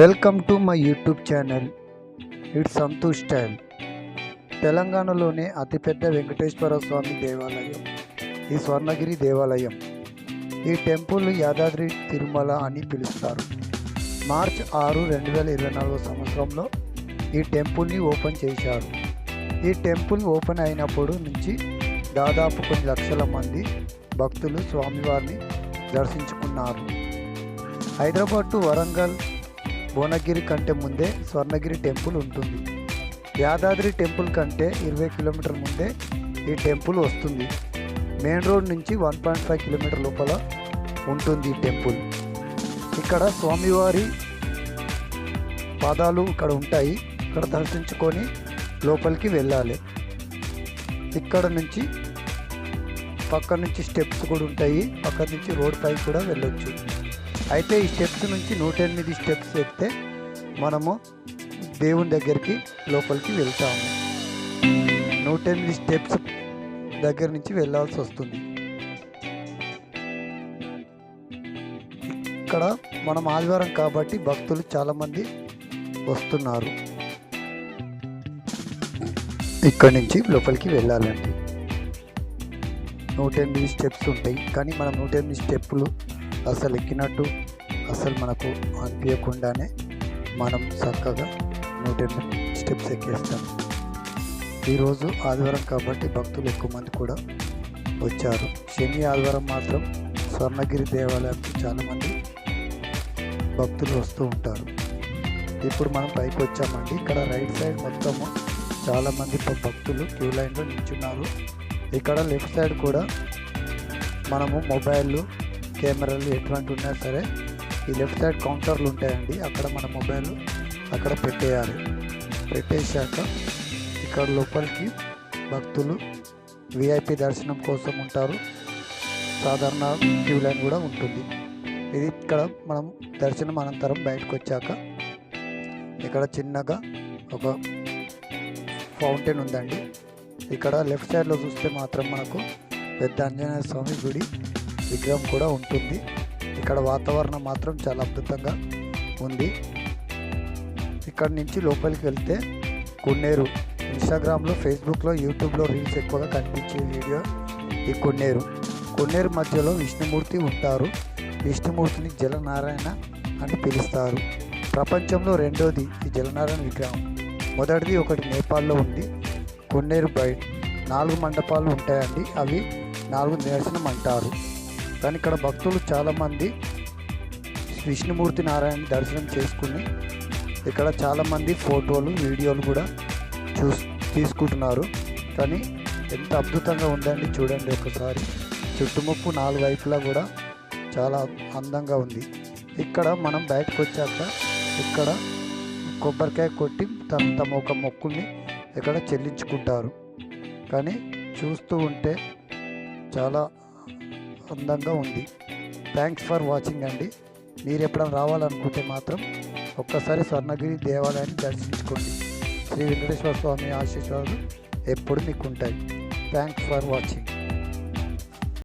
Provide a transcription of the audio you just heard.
Welcome to my YouTube channel it's Santosh style తెలంగాణలోనే అతిపెద్ద వెంకటేశ్వర స్వామి దేవాలయం. ఈ స్వర్ణగిరి దేవాలయం. ఈ టెంపుల్ యాదాద్రి తిరుమల అని పిలుస్తారు. మార్చ్ ఆరు రెండు వేల ఇరవై నాలుగో సంవత్సరంలో ఈ టెంపుల్ని ఓపెన్ చేశారు. ఈ టెంపుల్ ఓపెన్ అయినప్పుడు నుంచి దాదాపు కొన్ని లక్షల మంది భక్తులు స్వామివారిని దర్శించుకున్నారు. హైదరాబాద్ టు వరంగల్ భువనగిరి కంటే ముందే స్వర్ణగిరి టెంపుల్ ఉంటుంది. యాదాద్రి టెంపుల్ కంటే ఇరవై కిలోమీటర్ ముందే ఈ టెంపుల్ వస్తుంది. మెయిన్ రోడ్ నుంచి వన్ పాయింట్ ఫైవ్ కిలోమీటర్ లోపల ఉంటుంది ఈ టెంపుల్. ఇక్కడ స్వామివారి పాదాలు ఇక్కడ ఉంటాయి. ఇక్కడ దర్శించుకొని లోపలికి వెళ్ళాలి. ఇక్కడ నుంచి పక్క నుంచి స్టెప్స్ కూడా ఉంటాయి. పక్క నుంచి రోడ్ పై కూడా వెళ్ళొచ్చు. అయితే ఈ స్టెప్స్ నుంచి నూట ఎనిమిది స్టెప్స్ చెప్తే మనము దేవుని దగ్గరికి లోపలికి వెళ్తాము. నూట ఎనిమిది స్టెప్స్ దగ్గర నుంచి వెళ్ళాల్సి వస్తుంది. ఇక్కడ మనం ఆదివారం కాబట్టి భక్తులు చాలామంది వస్తున్నారు. ఇక్కడ నుంచి లోపలికి వెళ్ళాలండి. నూట ఎనిమిది స్టెప్స్ ఉంటాయి. కానీ మనం నూట ఎనిమిది స్టెప్పులు అసలు ఎక్కినట్టు అసలు మనకు అనిపించకుండానే మనం చక్కగా నూట ఎనిమిది స్టెప్స్ ఎక్కేస్తాం. ఈరోజు ఆదివారం కాబట్టి భక్తులు ఎక్కువ మంది కూడా వచ్చారు. శని ఆదివారం మాత్రం స్వర్ణగిరి దేవాలయానికి చాలామంది భక్తులు వస్తూ ఉంటారు. ఇప్పుడు మనం పైకి వచ్చామండి. ఇక్కడ రైట్ సైడ్ మొత్తము చాలామంది భక్తులు క్యూ లైన్లో నిల్చున్నారు. ఇక్కడ లెఫ్ట్ సైడ్ కూడా మనము మొబైల్ కెమెరాలు ఎటువంటి ఉన్నా సరే ఈ లెఫ్ట్ సైడ్ కౌంటర్లు ఉంటాయండి. అక్కడ మన మొబైల్ అక్కడ పెట్టేయాలి. పెట్టేశాక ఇక్కడ లోపలికి భక్తులు విఐపి దర్శనం కోసం ఉంటారు. సాధారణ క్యూ లైన్ కూడా ఉంటుంది. ఇది ఇక్కడ మనం దర్శనం అనంతరం బయటకు వచ్చాక ఇక్కడ చిన్నగా ఒక ఫౌంటైన్ ఉందండి. ఇక్కడ లెఫ్ట్ సైడ్లో చూస్తే మాత్రం మనకు పెద్ద ఆంజనేయ స్వామి గుడి విగ్రహం కూడా ఉంటుంది. ఇక్కడ వాతావరణం మాత్రం చాలా అద్భుతంగా ఉంది. ఇక్కడ నుంచి లోపలికి వెళ్తే కొన్నేరు. ఇన్స్టాగ్రామ్లో ఫేస్బుక్లో యూట్యూబ్లో రీల్స్ ఎక్కువగా కనిపించే వీడియో ఈ కొన్నేరు. కొన్నేరు మధ్యలో విష్ణుమూర్తి ఉంటారు. విష్ణుమూర్తిని జలనారాయణ అని పిలుస్తారు. ప్రపంచంలో రెండోది ఈ జలనారాయణ విగ్రహం. మొదటిది ఒకటి నేపాల్లో ఉంది. కొన్నేరు బయట నాలుగు మండపాలు ఉంటాయండి. అవి నాలుగు నిరసనం అంటారు. కానీ ఇక్కడ భక్తులు చాలామంది విష్ణుమూర్తి నారాయణ దర్శనం చేసుకుని ఇక్కడ చాలామంది ఫోటోలు వీడియోలు కూడా చూస్ తీసుకుంటున్నారు. కానీ ఎంత అద్భుతంగా ఉందండి చూడండి ఒకసారి. చుట్టుముప్పు నాలుగు వైపులా కూడా చాలా అందంగా ఉంది. ఇక్కడ మనం బయటకు వచ్చాక ఇక్కడ కొబ్బరికాయ కొట్టి తమ తమ ఒక మొక్కుల్ని ఇక్కడ చెల్లించుకుంటారు. కానీ చూస్తూ ఉంటే చాలా అందంగా ఉంది. థ్యాంక్స్ ఫర్ వాచింగ్ అండి. మీరు ఎప్పుడైనా రావాలనుకుంటే మాత్రం ఒక్కసారి స్వర్ణగిరి దేవాలయాన్ని దర్శించుకోండి. శ్రీ వెంకటేశ్వర స్వామి ఆశీస్వాలు ఎప్పుడు మీకు ఉంటాయి థ్యాంక్స్ ఫర్ వాచింగ్